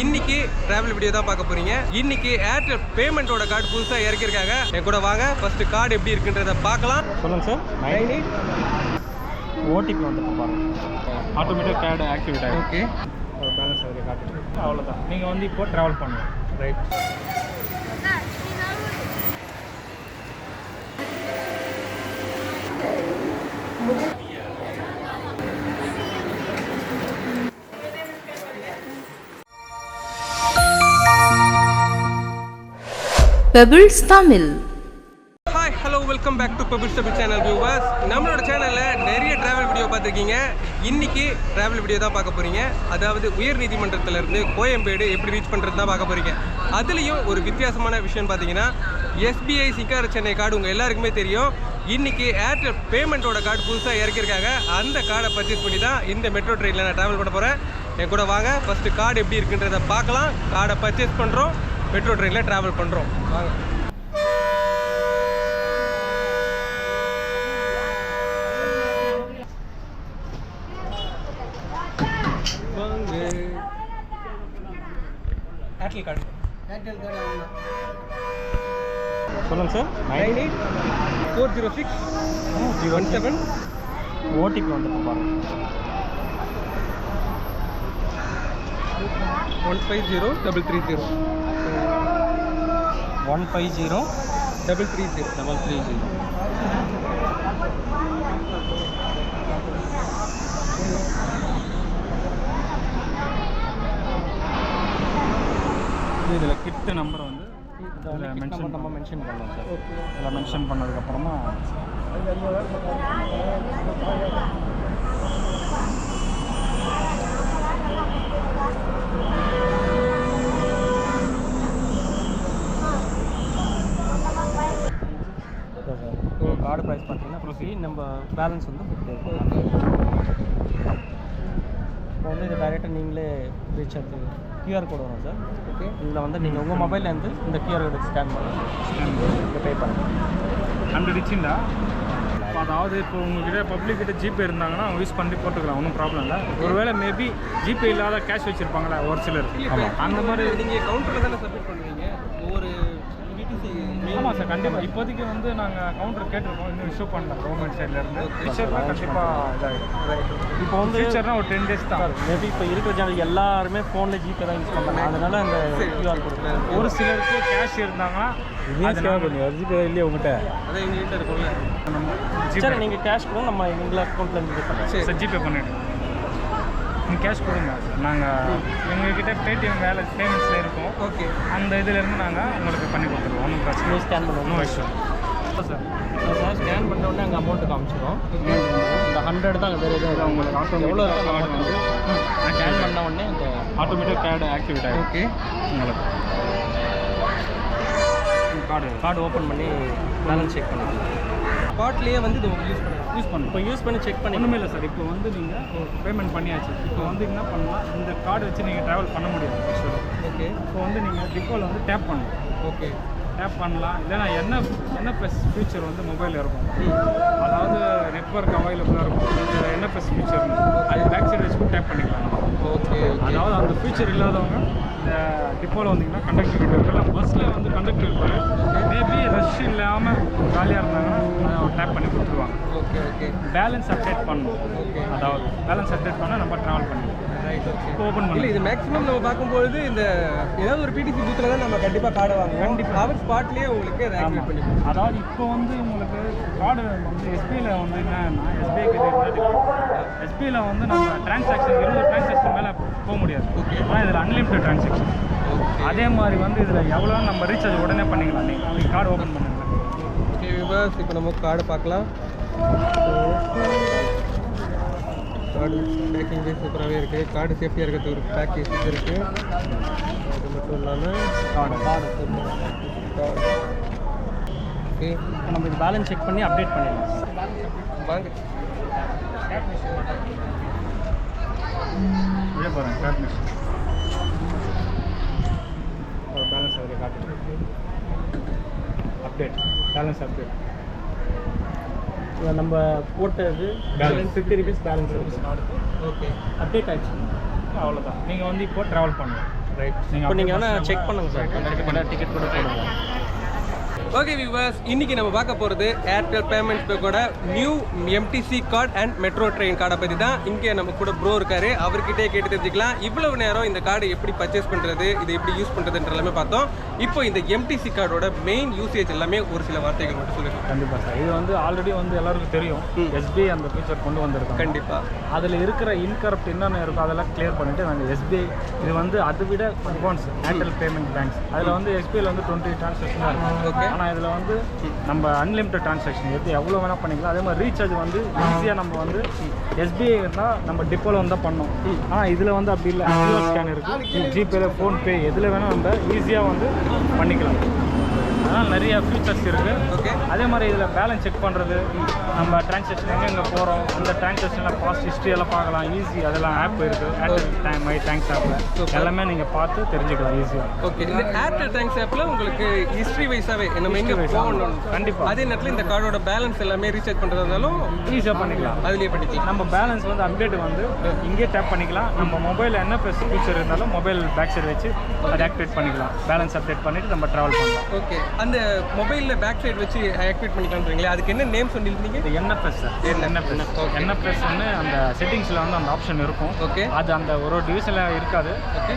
இன்னைக்கு travel video தான் பார்க்க போறீங்க. இன்னைக்கு ஏர்டெல் பேமெண்ட்டோட கார்டு புதுசாக இறக்கியிருக்காங்க. என் கூட வாங்க. ஃபர்ஸ்ட் கார்டு எப்படி இருக்குன்றத பார்க்கலாம். சொல்லுங்கள் சார். நைன் எயிட் ஓடிபி பாருங்க. ஆட்டோமேட்டிக் கேடு ஆக்டிவேட் ஆகிடும் ஓகே பேலன்ஸ் அதில் காட்டுது அவ்வளோதான் நீங்கள் வந்து இப்போ ட்ராவல் பண்ணலாம். Right Pebbles Tamil hi hello welcome back to Pebbles Tamil channel viewers நம்மளோட சேனலில் நிறைய டிராவல் வீடியோ பார்த்துருக்கீங்க. இன்னைக்கு டிராவல் வீடியோ தான் பார்க்க போறீங்க. அதாவது உயர் நீதிமன்றத்திலிருந்து கோயம்பேடு எப்படி ரீச் பண்ணுறது தான் பார்க்க போறீங்க. அதுலேயும் ஒரு வித்தியாசமான விஷயம் பார்த்தீங்கன்னா எஸ்பிஐ சிக்கார சென்னை கார்டு உங்கள் எல்லாருக்குமே தெரியும். இன்னைக்கு ஏர்டெல் பேமெண்ட்டோட கார்டு புதுசாக இறக்கியிருக்காங்க. அந்த கார்டை பர்ச்சேஸ் பண்ணி தான் இந்த மெட்ரோ ட்ரெயினில் நான் ட்ராவல் பண்ண போகிறேன் என் கூட வாங்க. ஃபஸ்ட்டு கார்டு எப்படி இருக்குன்றதை பார்க்கலாம். கார்டை பர்ச்சேஸ் பண்ணுறோம் மெட்ரோ ட்ரெயினில் ட்ராவல் பண்ணுறோம் வாங்க. வாங்க. ஏர்டெல் கார்டு சொல்லுங்கள் sir. Nine eight four zero six one seven OTP வந்துட்டு பாருங்க. One five zero double three zero one five zero double three zero. Double three zero. இதில் கிட்ட நம்பர் வந்து இதில் மென்ஷன் நம்ம மென்ஷன் பண்ணலாம் சார். இதில் மென்ஷன் பண்ணதுக்கப்புறமா கார்டு ப்ரைஸ் ப்ரொசி நம்ம பேலன்ஸ் வந்து இப்போ வந்து இது டைரெக்டாக நீங்களே ரீசார்ஜ் கியூஆர் கோடு வரும் சார் ஓகே இதில் வந்து நீங்கள் உங்கள் மொபைல்லேருந்து இந்த கியூஆர் கோடு ஸ்கேன் பண்ணலாம். இங்கே பே பண்ணலாம் ஹண்ட்ரட் இச்சிண்டா அதாவது இப்போ உங்ககிட்ட பப்ளிக் கிட்ட ஜிபே இருந்தாங்கன்னா அவங்க யூஸ் பண்ணி போட்டுக்கலாம். ஒன்றும் ப்ராப்ளம் இல்லை. ஒருவேளை மேபி ஜிபே இல்லாத கேஷ் வச்சுருப்பாங்களா ஒரு சிலர். அந்த மாதிரி நீங்கள் கவுண்டரில் தானே சப்மிட் பிடிசி ஆமாம் சார் கண்டிப்பாக இப்போதைக்கு வந்து நாங்கள் கவுண்டர் கேட்டிருக்கோம். இன்னும் இஷ்யூ பண்ணல கவர்மெண்ட் சைட்லேருந்து ஃபியூச்சர்லாம் கண்டிப்பாக இதாகிடும் இப்போ வந்து ஃபியூச்சர்னா ஒரு டென் டேஸ் தான். மேபி இப்போ இருக்கிற ஜனம் எல்லாருமே ஃபோனில் ஜிபே தான் யூஸ் பண்ணுறாங்க அதனால அந்த கியூஆர் கோடு ஒரு சிலருக்கு கேஷ் இருந்தாங்கன்னா ஜிபே இல்லையா உங்கள்கிட்ட அதான் இருக்கும்ல. ஜிபே சரி நீங்கள் கேஷ் கூட நம்ம எங்கள் அக்கௌண்ட்லேருந்து ஜிபே பண்ணிவிடுங்க நீங்கள் கேஷ் கொடுங்க. நாங்கள் எங்ககிட்ட பேடிஎம் வேலை பேமெண்ட்ஸில் இருக்கும். ஓகே அந்த இதுலேருந்து நாங்கள் உங்களுக்கு பண்ணி கொடுத்துருவோம். ஒன்றும் பிரச்சனை ஸ்கேன் நோ பண்ணுவோம் இஷ்யூ சார் சார் ஸ்கேன் பண்ண உடனே அங்கே அமௌண்ட்டு காமிச்சிடும் இந்த ஹண்ட்ரட் தான் வேறு எதுவும் உங்களுக்கு automatic எவ்வளோ அமௌண்ட் வந்து ஸ்கேன் பண்ண உடனே இந்த ஆட்டோமேட்டிக் கேர்டு ஆக்டிவேட் ஆகிடும் ஓகே உங்களுக்கு. கார்டு கார்டு ஓப்பன் பண்ணி பேலன்ஸ் செக் பண்ணிக்கலாம் ஸ்பாட்லேயே வந்து இது யூஸ் பண்ணலாம். யூஸ் பண்ணுவோம் இப்போ யூஸ் பண்ணி செக் பண்ணி ஒன்றுமே இல்லை சார். இப்போ வந்து நீங்கள் பேமெண்ட் பண்ணியாச்சு. இப்போ வந்து என்ன பண்ணலாம்? இந்த கார்டு வச்சு நீங்கள் ட்ராவல் பண்ண முடியாது ஆக்சுவலாக ஓகே இப்போ வந்து நீங்கள் டிப்போவில் வந்து டேப் பண்ணலாம். ஓகே டேப் பண்ணலாம். இல்லைனா என்ன என்எஃப்எஸ் ஃபீச்சர் வந்து மொபைலில் இருக்கும். அதாவது நெட்ஒர்க் அவைலபிளாக இருக்கும். இந்த என்எஃப்எஸ் ஃபீச்சர் அது பேக் சைடு வச்சு டேப் பண்ணிக்கலாம். ஓகே அதாவது அந்த ஃபீச்சர் இல்லாதவங்க இந்த டிப்போவில் வந்தீங்கன்னா கண்டக்டர் இருப்பார் பஸ்ஸில் வந்து கண்டக்டர் இருப்பார். மேபி ரஷ் இல்லாமல் காலியாக இருந்தாங்கன்னா டேப் பண்ணி கொடுத்துருவாங்க. Okay okay. பேலன்ஸ் அப்டேட் பண்ணணும். ஓகே. அதாவது பேலன்ஸ் அப்டேட் பண்ணால் நம்ம ட்ராவல் இப்போ ஓப்பன் இல்லை பண்ணி இது மேக்ஸிமம் நம்ம பார்க்கும்பொழுது இந்த ஏதாவது ஒரு பிடிசி பூத்தில் தான் நம்ம கண்டிப்பாக கார்டு வாங்குவோம். கண்டிப்பாக அவர் ஸ்பாட்லேயே உங்களுக்கு அதை ஆக்டிவேட் பண்ணி. அதாவது இப்போ வந்து உங்களுக்கு கார்டு வந்து எஸ்பிஐயில் வந்து என்னன்னா எஸ்பிஐ கிட்ட எஸ்பிஐயில் வந்து நம்ம டிரான்சாக்ஷன் இருபது டிரான்சாக்ஷன் மேலே போக முடியாது. ஆனால் இதில் அன்லிமிட்டட் டிரான்சாக்ஷன் அதே மாதிரி வந்து இதில் எவ்வளோ நம்ம ரீசார்ஜ் உடனே பண்ணிக்கலாம். நீங்கள் கார்டு ஓப்பன் பண்ணுங்க. ஓகே விவாஸ் இப்போ நம்ம கார்டு பார்க்கலாம். கார்டு பேக்கிங் சூப்பராகவே இருக்குது கார்டு சேஃப்டியாக இருக்கிறது ஒரு பேக்கேஜ் இருக்குது அது மட்டும் இல்லாமல் கார்டு. Card okay. இப்போ நம்ம இது பேலன்ஸ் செக் பண்ணி அப்டேட் பண்ணிடலாம். வாங்க பேலன்ஸ் அதில் காட்டுது அப்டேட் பேலன்ஸ் அப்டேட் நம்ம போட்டது balance fifty rupees balance okay update ஆச்சு அவ்வளோதான் நீங்கள் வந்து இப்போ ட்ராவல் பண்ணலாம். ரைட் நீங்கள் இப்போ நீங்கள் வேணால் செக் பண்ணுங்கள் சார் செக் பண்ண டிக்கெட் கூட போடுங்க. ஓகே வியூவர்ஸ் இன்னைக்கு நம்ம பார்க்க போகிறது ஏர்டெல் பேமெண்ட்ஸ் பேக்கோட new MTC card and metro train கார்டை பற்றி தான். இங்கே நம்ம கூட ப்ரோ இருக்காரு. அவர்கிட்டே கேட்டு தெரிஞ்சுக்கலாம். இவ்வளவு நேரம் இந்த கார்டு எப்படி பர்ச்சேஸ் பண்ணுறது இது எப்படி யூஸ் பண்ணுறதுன்ற எல்லாமே பார்த்தோம். இப்போ இந்த எம்டிசி கார்டோட மெயின் யூசேஜ் எல்லாமே ஒரு சில வார்த்தைகள் மட்டும் சொல்லுங்க. கண்டிப்பாக சார். இது வந்து ஆல்ரெடி வந்து எல்லாருக்கும் தெரியும். எஸ்பிஐ அந்த ஃபீச்சர் கொண்டு வந்திருக்காங்க. கண்டிப்பாக அதில் இருக்கிற இன்கரப்ட் என்னென்ன இருக்கோ அதெல்லாம் கிளியர் பண்ணிட்டு நாங்கள் எஸ்பிஐ இது வந்து அதை விட அட்வான்ஸ் ஏர்டெல் பேமெண்ட் பேங்க்ஸ் அதில் வந்து எஸ்பிஐல வந்து டுவெண்ட்டி ட்ரான்சாக்ஷன் இருக்கும் ஓகே. ஆனால் இதில் வந்து நம்ம அன்லிமிட்டட் ட்ரான்சாக்ஷன் எது எவ்வளோ வேணால் பண்ணிக்கலாம். அதே மாதிரி ரீசார்ஜ் வந்து ஈஸியாக நம்ம வந்து எஸ்பிஐ இருந்தால் நம்ம டிப்போவில் வந்து பண்ணோம் ஆனால் இதில் வந்து அப்படி இல்லை. ஸ்கேன் இருக்குது ஜிபேல ஃபோன்பே எதில் வேணால் நம்ம ஈஸியாக வந்து பண்ணிக்கலாம். அதனால் நிறைய ஃபீச்சர்ஸ் இருக்குது ஓகே அதே மாதிரி இதில் பேலன்ஸ் செக் பண்ணுறது நம்ம டிரான்சாக்ஷன் எங்கெங்கே போகிறோம் அந்த டிரான்சாக்ஷனில் பாஸ்ட் ஹிஸ்ட்ரி எல்லாம் பார்க்கலாம். ஈஸி அதெல்லாம் ஆப் இருக்குது ஏர்டெல் மை தேங்க்ஸ் ஆப்பில் எல்லாமே நீங்கள் பார்த்து தெரிஞ்சுக்கலாம். ஈஸியாக ஓகே இந்த ஏர்டெல் தேங்க்ஸ் ஆப்பில் உங்களுக்கு ஹிஸ்ட்ரி வைஸாகவே நம்ம எங்கே போகணும். கண்டிப்பாக அதே நேரத்தில் இந்த கார்டோட பேலன்ஸ் எல்லாமே ரீசார்ஜ் பண்ணுறதா இருந்தாலும் ஈஸியாக பண்ணிக்கலாம். அதுலேயே பண்ணிக்கலாம். நம்ம பேலன்ஸ் வந்து அப்டேட் வந்து இங்கே டேப் பண்ணிக்கலாம். நம்ம மொபைல் என்ன ப்ளஸ் ஃபீச்சர் இருந்தாலும் மொபைல் பேக் சைடு வச்சு அதை ஆக்டிவேட் பண்ணிக்கலாம். பேலன்ஸ் அப்டேட் பண்ணிவிட்டு நம்ம ட்ராவல் பண்ணலாம். ஓகே அந்த மொபைலில் பேக் சைடு வச்சு ஆக்டிவேட் பண்ணிக்கலான்றீங்களே அதுக்கு என்ன நேம் சொல்லியிருந்தீங்க? இது என்எஃப்எஸ் சார் என்எஃப்எஸ் என்எஃப்எஸ்ன்னு அந்த செட்டிங்ஸில் வந்து அந்த ஆப்ஷன் இருக்கும். ஓகே அது அந்த ஒரு ஒரு டிவிஷனில் இருக்காது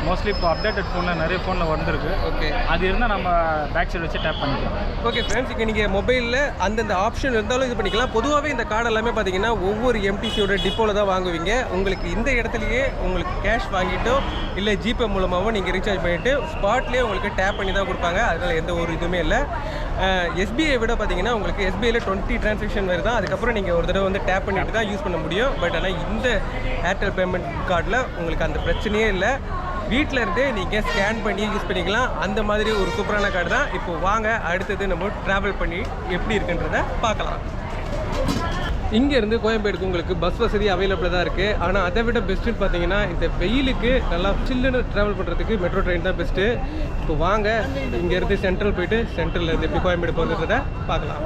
மோஸ்ட்லி இப்போ அப்டேட்டட் ஃபோனில் நிறைய ஃபோனில் வந்திருக்கு. ஓகே அது இருந்தால் நம்ம பேக் சைடு வச்சு டேப் பண்ணிக்கலாம். ஓகே ஃப்ரெண்ட்ஸ் இங்கே நீங்கள் மொபைலில் அந்தந்த ஆப்ஷன் இருந்தாலும் இது பண்ணிக்கலாம். பொதுவாகவே இந்த கார்டு எல்லாமே பார்த்தீங்கன்னா ஒவ்வொரு எம்டிசியோட டிப்போவில் தான் வாங்குவீங்க. உங்களுக்கு இந்த இடத்துலையே உங்களுக்கு கேஷ் வாங்கிட்டோ இல்லை ஜிபே மூலமாகவோ நீங்கள் ரீசார்ஜ் பண்ணிவிட்டு ஸ்பாட்லேயே உங்களுக்கு டேப் பண்ணி தான் கொடுப்பாங்க. அதனால் எந்த ஒரு இதுவுமே இல்லை. எஸ்பிஐ விட பார்த்தீங்கன்னா உங்களுக்கு எஸ்பிஐயில் டுவெண்ட்டி டிரான்சாக்ஷன் வருது அதுக்கப்புறம் நீங்கள் ஒரு தடவை வந்து டேப் பண்ணிட்டு தான் யூஸ் பண்ண முடியும். பட் ஆனால் இந்த ஏர்டெல் பேமெண்ட் கார்டில் உங்களுக்கு அந்த பிரச்சனையே இல்லை. வீட்டில் இருந்தே நீங்கள் ஸ்கேன் பண்ணி யூஸ் பண்ணிக்கலாம். அந்த மாதிரி ஒரு சூப்பரான கார்டு தான். இப்போ வாங்க அடுத்தது நம்ம ட்ராவல் பண்ணி எப்படி இருக்குன்றத பார்க்கலாம். இங்கேருந்து கோயம்பேடுக்கு உங்களுக்கு பஸ் வசதி அவைலபிளாக தான் இருக்குது ஆனால் அதை விட பெஸ்ட்டுன்னு பார்த்தீங்கன்னா இந்த வெயிலுக்கு நல்லா சில்லுன்னு ட்ராவல் பண்ணுறதுக்கு மெட்ரோ ட்ரெயின் தான் பெஸ்ட்டு இப்போ வாங்க இங்கேருந்து சென்ட்ரல் போயிட்டு சென்ட்ரல்லேருந்து எப்படி கோயம்பேடு போகிறத பார்க்கலாம்.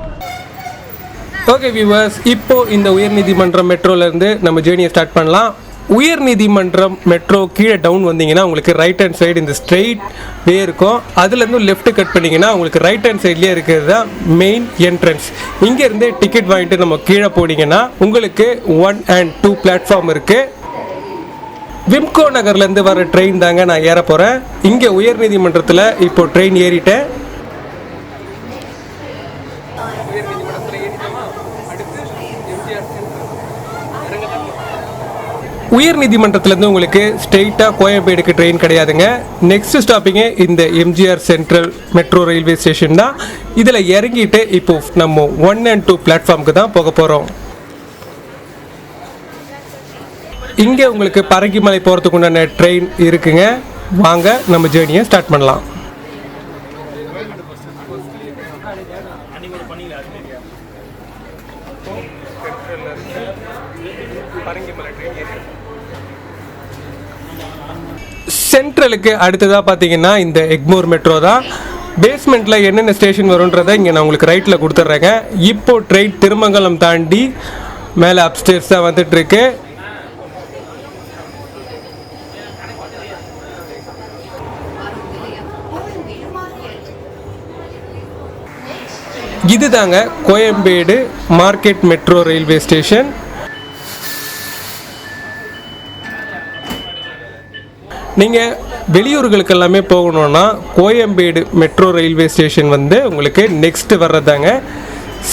ஓகே வியூவர்ஸ் இப்போது இந்த உயர்நீதிமன்றம் மெட்ரோலேருந்து நம்ம ஜேர்னியை ஸ்டார்ட் பண்ணலாம். உயர் நீதிமன்றம் மெட்ரோ கீழே டவுன் வந்தீங்கன்னா உங்களுக்கு ரைட் ஹேண்ட் சைடு இந்த ஸ்ட்ரெயிட் வே இருக்கும். அதுலேருந்து லெஃப்ட் கட் பண்ணிங்கன்னா உங்களுக்கு ரைட் ஹேண்ட் சைட்லேயே இருக்கிறது தான் மெயின் என்ட்ரன்ஸ் இங்கேருந்து டிக்கெட் வாங்கிட்டு நம்ம கீழே போனீங்கன்னா உங்களுக்கு ஒன் அண்ட் டூ பிளாட்ஃபார்ம் இருக்குது விம்கோ நகர்லேருந்து வர ட்ரெயின் தாங்க நான் ஏற போகிறேன் இங்கே உயர்நீதிமன்றத்தில் இப்போ ட்ரெயின் ஏறிட்டேன். உயர் நீதிமன்றத்திலேருந்து உங்களுக்கு ஸ்ட்ரெயிட்டாக கோயம்பேடுக்கு ட்ரெயின் கிடையாதுங்க. நெக்ஸ்ட் ஸ்டாப்பிங்கே இந்த MGR central metro railway station தான். இதில் இறங்கிட்டு இப்போ நம்ம ஒன் அண்ட் டூ பிளாட்ஃபார்முக்கு தான் போக போகிறோம் இங்கே உங்களுக்கு பரங்கிமலை போகிறதுக்கு உண்டான ட்ரெயின் இருக்குங்க. வாங்க நம்ம ஜேர்னியை ஸ்டார்ட் பண்ணலாம். சென்ட்ரலுக்கு அடுத்ததாக பார்த்தீங்கன்னா இந்த எக்மோர் மெட்ரோ தான். பேஸ்மெண்ட்டில் என்னென்ன ஸ்டேஷன் வரும்ன்றதை இங்கே நான் உங்களுக்கு ரைட்டில் கொடுத்துட்றேங்க இப்போது ட்ரெயின் திருமங்கலம் தாண்டி மேலே அப்ஸ்டேர்ஸ் தான் வந்துட்டுருக்கு. இதுதாங்க Koyambedu market metro railway station நீங்கள் வெளியூர்களுக்கு எல்லாமே போகணுன்னா கோயம்பேடு மெட்ரோ ரயில்வே ஸ்டேஷன் வந்து உங்களுக்கு நெக்ஸ்ட் வர்றதாங்க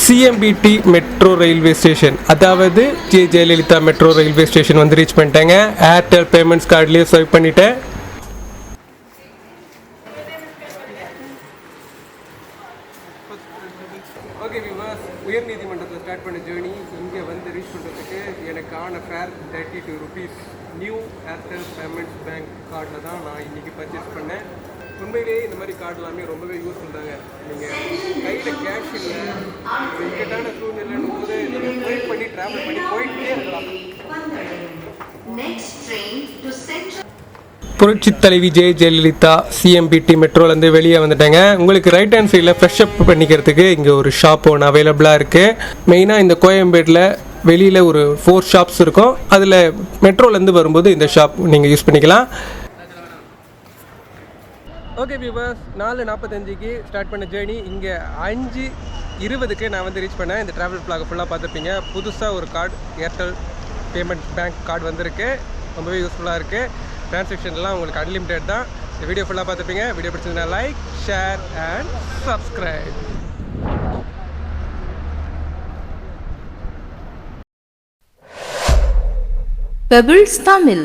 சிஎம்பிடி மெட்ரோ ரயில்வே ஸ்டேஷன். அதாவது J Jayalalithaa metro railway station வந்து ரீச் பண்ணிட்டேங்க. ஏர்டெல் பேமெண்ட்ஸ் கார்ட்லேயே ஸ்வைப் பண்ணிட்டேன். ஓகே விவாஸ் உயர்நீதிமன்றத்தில் ஸ்டார்ட் பண்ண ஜேர்னி இங்கே வந்து ரீச் பண்ணுறதுக்கு எனக்கான fare thirty two rupees new Airtel payments bank கார்டில் தான் நான் இன்றைக்கி பர்ச்சேஸ் பண்ணேன். உண்மையிலேயே இந்த மாதிரி கார்டு எல்லாமே ரொம்பவே யூஸ் பண்ணுறாங்க நீங்கள் கையில் கேஷ் இல்லை இக்கட்டான சூழ்நிலைன்னு போது நீங்கள் ஸ்வைப் பண்ணி ட்ராவல் பண்ணி போயிட்டே இருக்கலாம். Next train to Central. புரட்சி தலைவி ஜெய ஜெயலலிதா சிஎம்பிடி மெட்ரோலேருந்து வெளியே வந்துட்டேங்க. உங்களுக்கு ரைட் ஹேண்ட் சைடில் ஃப்ரெஷ் அப் பண்ணிக்கிறதுக்கு இங்கே ஒரு ஷாப் ஒன்று அவைலபிளாக இருக்குது மெயினாக இந்த கோயம்பேட்டில் வெளியில் ஒரு ஃபோர் ஷாப்ஸ் இருக்கும். அதில் மெட்ரோலேருந்து வரும்போது இந்த ஷாப் நீங்கள் யூஸ் பண்ணிக்கலாம். ஓகே பீபர்ஸ் நாலு நாற்பத்தஞ்சுக்கு ஸ்டார்ட் பண்ண ஜேர்னி இங்கே அஞ்சு இருபதுக்கு நான் வந்து ரீச் பண்ணேன். இந்த ட்ராவல் பிளாக் ஃபுல்லாக பார்த்துருப்பீங்க. புதுசாக ஒரு card Airtel payment bank card வந்திருக்கு. ரொம்பவே யூஸ்ஃபுல்லாக இருக்குது ட்ரான்சாக்ஷன்லாம் உங்களுக்கு அன்லிமிட்டெட் தான். இந்த வீடியோ ஃபுல்லாக பார்த்துப்பீங்க வீடியோ பிடிச்சிருந்தா like share and subscribe Pebbles Tamil